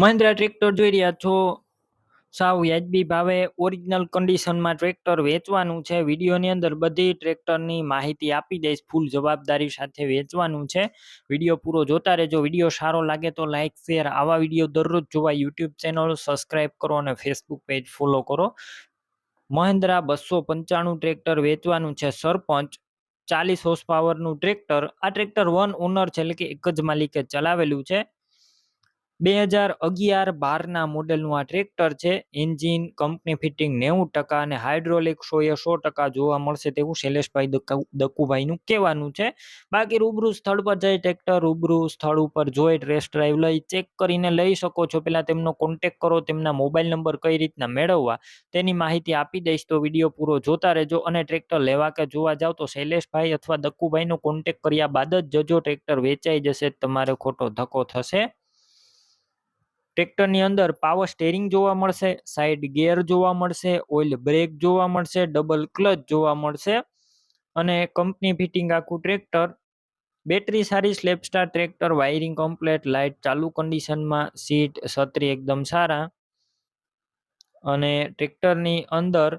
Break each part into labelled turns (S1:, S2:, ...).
S1: Mahindra tractor જોઈ રહ્યા છો? સાવ વ્યાજબી ભાવે ઓરિજિનલ કન્ડિશનમાં ટ્રેક્ટર વેચવાનું છે. વિડીયોની અંદર બધી ટ્રેક્ટરની માહિતી આપી દઈશ, ફૂલ જવાબદારી સાથે વેચવાનું છે. વીડિયો પૂરો જોતા રહેજો. વીડિયો સારો લાગે તો લાઇક શેર આવા વીડિયો દરરોજ જોવા યુટ્યુબ ચેનલ સબસ્ક્રાઇબ કરો અને ફેસબુક પેજ ફોલો કરો. મહિન્દ્રા બસો પંચાણું ટ્રેક્ટર વેચવાનું છે. સરપંચ ચાલીસ હોર્સ પાવરનું ટ્રેક્ટર. આ ટ્રેક્ટર વન ઓનર છે, એટલે કે એક જ માલિકે ચલાવેલું છે. બે હજાર અગિયાર બારના મોડેલનું આ ટ્રેક્ટર છે. એન્જિન, કંપની ફિટિંગ નેવું ટકા અને હાઇડ્રોલિક સો એ સો ટકા જોવા મળશે તેવું શૈલેષભાઈ દકુ- દકુભાઈનું કહેવાનું છે. બાકી રૂબરૂ સ્થળ પર જઈ ટ્રેક્ટર રૂબરૂ સ્થળ ઉપર જોઈ ટેસ્ટ ડ્રાઈવ લઈ ચેક કરીને લઈ શકો છો. પહેલાં તેમનો કોન્ટેક કરો, તેમના મોબાઈલ નંબર કઈ રીતના મેળવવા તેની માહિતી આપી દઈશ. તો વીડિયો પૂરો જોતા રહેજો અને ટ્રેક્ટર લેવા કે જોવા જાવ તો શૈલેષભાઈ અથવા દક્કુભાઈનો કોન્ટેક કર્યા બાદ જ જજો. ટ્રેક્ટર વેચાઈ જશે, તમારે ખોટો ધક્કો થશે. ટ્રેક્ટરની અંદર પાવર સ્ટેરિંગ જોવા મળશે સાઈડ ગિયર જોવા મળશે ઓઇલ બ્રેક જોવા મળશે ડબલ ક્લચ જોવા મળશે અને કંપની ફિટિંગ આખું ટ્રેક્ટર બેટરી સારી self starter tractor wiring complete light ચાલુ કન્ડિશનમાં સીટ છત્રી એકદમ સારા અને ટ્રેક્ટરની અંદર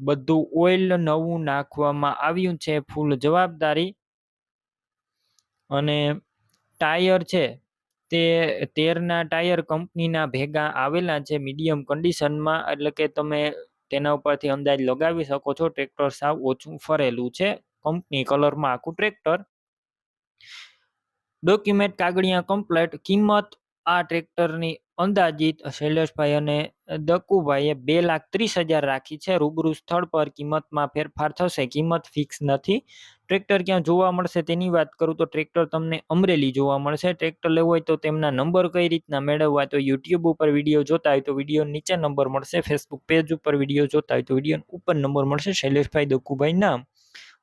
S1: બધું ઓઇલ નવું નાખવામાં આવ્યું છે ફૂલ જવાબદારી અને ટાયર છે તે તેરના ટાયર કંપનીના ભેગા આવેલા છે મીડિયમ કન્ડિશનમાં, એટલે કે તમે તેના ઉપરથી અંદાજ લગાવી શકો છો, ટ્રેક્ટર સાવ ઓછું ફરેલું છે કંપની કલરમાં આખું ટ્રેક્ટર. ડોક્યુમેન્ટ કાગળિયા કમ્પ્લેટ, કિંમત આ ટ્રેક્ટરની અંદાજિત શૈલેષભાઈ અને દક્કુભાઈએ બે લાખ ત્રીસ હજાર રાખી છે. રૂબરૂ સ્થળ પર કિંમતમાં ફેરફાર થશે, કિંમત ફિક્સ નથી. ટ્રેક્ટર ક્યાં જોવા મળશે તેની વાત કરું તો ટ્રેક્ટર તમને અમરેલી જોવા મળશે. ટ્રેક્ટર લેવું હોય તો તેમના નંબર કઈ રીતના મેળવવા તો યુટ્યુબ ઉપર વીડિયો જોતા હોય તો વીડિયો નીચે નંબર મળશે. ફેસબુક પેજ ઉપર વીડિયો જોતા હોય તો વીડિયો ઉપર નંબર મળશે. શૈલેષભાઈ દક્કુભાઈ નામ.